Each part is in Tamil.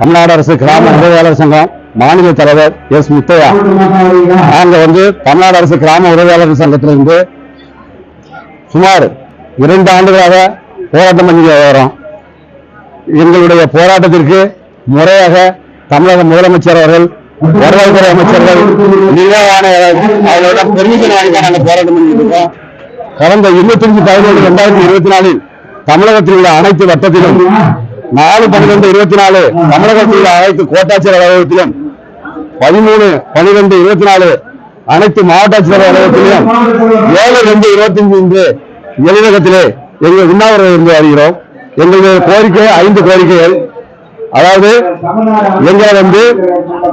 தமிழ்நாடு அரசு கிராம உதவியாளர் சங்கம் மாநில தலைவர் எஸ் முத்தையா. நாங்க வந்து தமிழ்நாடு அரசு கிராம உதவியாளர் சங்கத்திலிருந்து சுமார் இரண்டு ஆண்டுகளாக போராட்டம் பண்ணி வரோம். எங்களுடைய போராட்டத்திற்கு முறையாக தமிழக முதலமைச்சர் அவர்கள் வருவாய்த்துறை அமைச்சர்கள் நிர்வாக ஆணையர் அவர்களிடம் பெர்மிஷன் வாங்கி நாங்கள் போராட்டம் பண்ணிட்டு இருக்கோம். கடந்த இருபத்தஞ்சு பதினேழு ரெண்டாயிரத்தி இருபத்தி நாலில் தமிழகத்தில் உள்ள அனைத்து வட்டத்திலும் நாலு பன்னிரெண்டு இருபத்தி நாலு தமிழகத்தில் அனைத்து கோட்டாட்சியர் அலுவலகத்திலும் பதிமூணு பன்னிரெண்டு இருபத்தி நாலு அனைத்து மாவட்ட ஆட்சியர் அலுவலகத்திலும் ஏழு ரெண்டு இருபத்தஞ்சு இன்று எளிநகத்திலே எங்கள் உண்ணாவிரதம் இருந்து வருகிறோம். எங்களுடைய கோரிக்கை ஐந்து கோரிக்கைகள். அதாவது எங்களை வந்து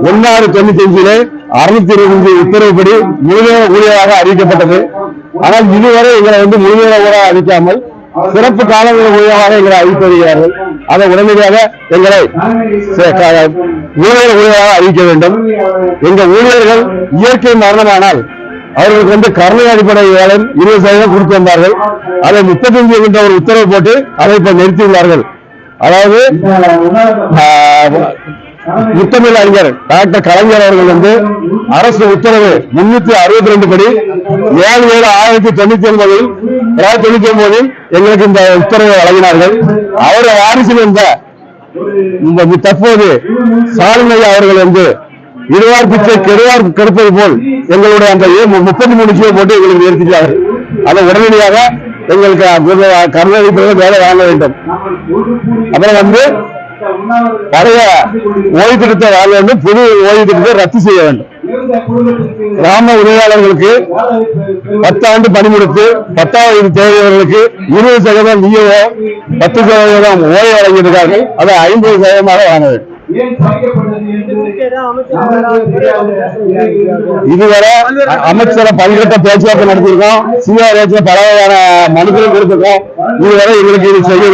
ஒன்னாறு தொண்ணூத்தி அஞ்சிலே அறுநூத்தி இருபத்தி உத்தரவுப்படி முழுமையாக ஊழியராக அறிவிக்கப்பட்டது. ஆனால் இதுவரை எங்களை வந்து முழுமையாக ஊராக அறிவிக்காமல் சிறப்பு காலங்கள் ஊழியராக எங்களை அறிவித்திருக்கிறார்கள் அதை உடனடியாக எங்களை ஊழியர்கள் க- ஊழியர் ஊழியராக அறிவிக்க வேண்டும். எங்க ஊழியர்கள் இயற்கை மரணமானால் அவர்களுக்கு வந்து கருணை அடிப்படையிலும் இருபது சதவீதம் கொடுத்து வந்தார்கள். அதை முப்பத்தஞ்சு என்ற ஒரு உத்தரவு போட்டு அதை இப்ப நிறுத்தியுள்ளார்கள் அதாவது முத்தமிழ் அறிஞர் டாக்டர் கலைஞர் அவர்கள் வந்து அரசு உத்தரவு முன்னூத்தி அறுபத்தி ரெண்டு படி ஏழு ஏழு ஆயிரத்தி தொண்ணூத்தி ஒன்பதில் தொள்ளாயிரத்தி தெளிக்கும் போது எங்களுக்கு இந்த உத்தரவை வழங்கினார்கள். அவரை வாரிசில் இருந்த இந்த தற்போது ஸ்டாலின் அவர்கள் வந்து இருவார் பிச்சை கெடுவார் கெடுப்பது போல் எங்களுடைய அந்த முப்பத்தி மூணு கிலோ போட்டு எங்களுக்கு நிறுத்திட்டார்கள் அதை உடனடியாக எங்களுக்கு கருணாநிதி வேலை வாங்க வேண்டும். அப்புறம் வந்து பழைய ஓய்வு திட்டத்தை வாங்க வேண்டும். புது ஓய்வு திட்டத்தை ரத்து செய்ய வேண்டும். கிராம உதவியாளர்களுக்கு பத்தாண்டு பணிமுடித்து பத்தாவது தேவையவர்களுக்கு இருபது சதவீதம் நியோ பத்து சதவீதம் ஓய்வு வழங்கியிருக்கார்கள் அதை ஐம்பது சதவீதமாக வாங்க வேண்டும் இதுவரை அமைச்சரை பல்கட்ட பேச்சுவார்த்தை நடத்தியிருக்கோம். சிஆர்எஸ்ல பல வகையான மனுக்களும் கொடுத்திருக்கோம். இதுவரை எங்களுக்கு இது செய்யவில்லை.